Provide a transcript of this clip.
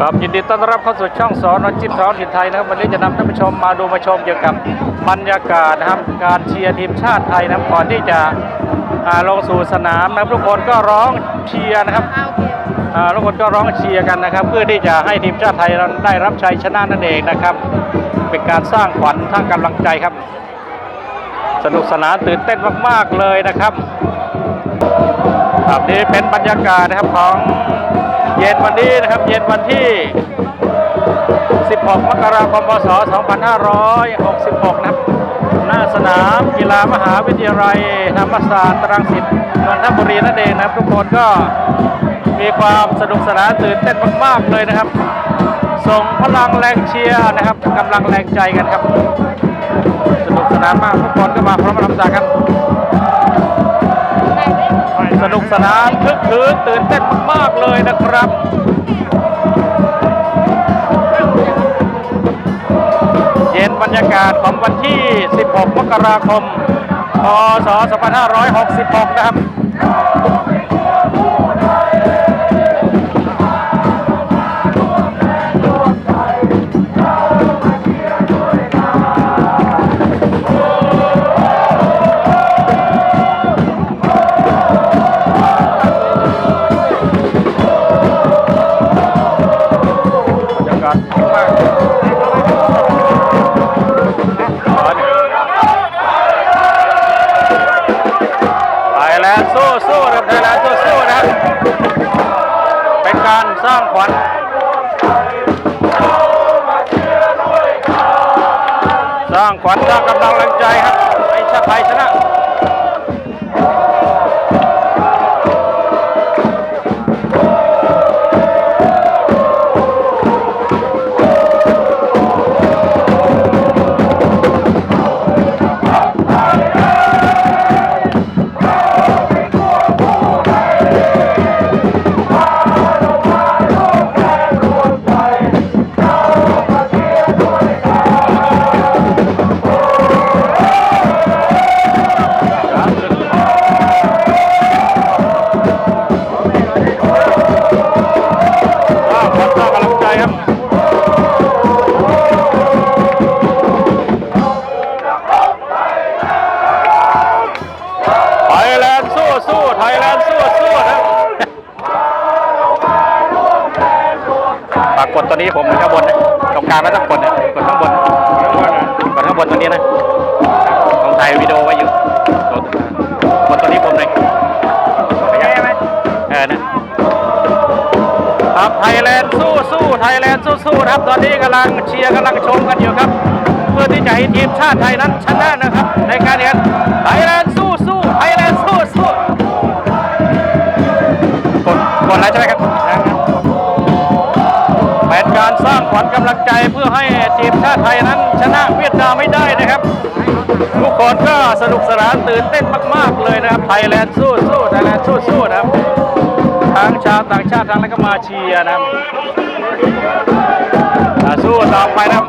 ครับยินดีต้อนรับเข้าสู่ช่องสอนจิตท้องถิ่นไทยนะครับวันนี้จะนำท่านผู้ชมมาดูมาชมเกี่ยวกับบรรยากาศนะครับการเชียร์ทีมชาติไทยนะครับก่อนที่จะอ่าลงสู่สนามนะครับทุกคนก็ร้องเชียร์นะครับอ่าทุกคนก็ร้องเชียร์กันนะครับ เพื่อที่จะให้ทีมชาติไทยนั้นได้รับชัยชนะนั่นเองนะครับ เป็นการสร้างขวัญสร้างกำลังใจครับ สนุกสนานตื่นเต้นมาก ๆเลยนะครับครับนี่เป็นบรรยากาศนะครับของ เย็นวันนี้นะครับ เย็นวันที่ 16 มกราคม พศ 2566 นะครับ หน้าสนามกีฬามหาวิทยาลัยธรรมศาสตร์ตรังสิตนนทบุรีนั่นเองนะครับ ทุกคนก็มีความสนุกสนานตื่นเต้นมาก ๆ เลยนะครับ ส่งพลังแรงเชียร์นะครับกำลังแรงใจกันครับ สนุกสนานมากทุกคนก็มาพร้อมกันกัน สนุกสนานคึกคืนตื่นเต้นมากเลยนะครับเย็นบรรยากาศของวันที่ 16 มกราคม พศ 2566 นะครับ สู้สู้นะครับไทยแลนด์สู้สู้นะครับเป็นการสร้างขวัญสร้างขวัญสร้างกำลังแรงใจครับ ทยแลนด์สู้สู้นะฝากกดตัวนี้ผมข้างบนนะตรงกลางไม่ต้องกดนะกดข้างบนกดข้างบนตัวนี้นะผมถ่ายวิดีโอไว้อยู่กดกดตัวนี้ผมเลยไหมเออนะครับไทยแลนด์สู้สู้ไทยแลนด์สู้สู้ครับ ตอนนี้กำลังเชียร์กำลังชมกันอยู่ครับ เพื่อที่จะให้ทีมชาติไทยนั้นชนะนะครับ ในการแข่งไทยแลนด์ ดกดอะไรใช่ไหมครับเป็นการสร้างขวัญกำลังใจเพื่อให้ทีมชาติไทยนั้น ชนะเวียดนามไม่ได้นะครับ ทุกคนก็สนุกสนานตื่นเต้นมาก ๆ เลยนะครับไทยแลนด์สู้สู้ไทยแลนด์สู้สู้นะครับทั้งชาวต่างชาติทั้งแล้วก็มาเชียร์นะครับสู้ต่อไปนะครับ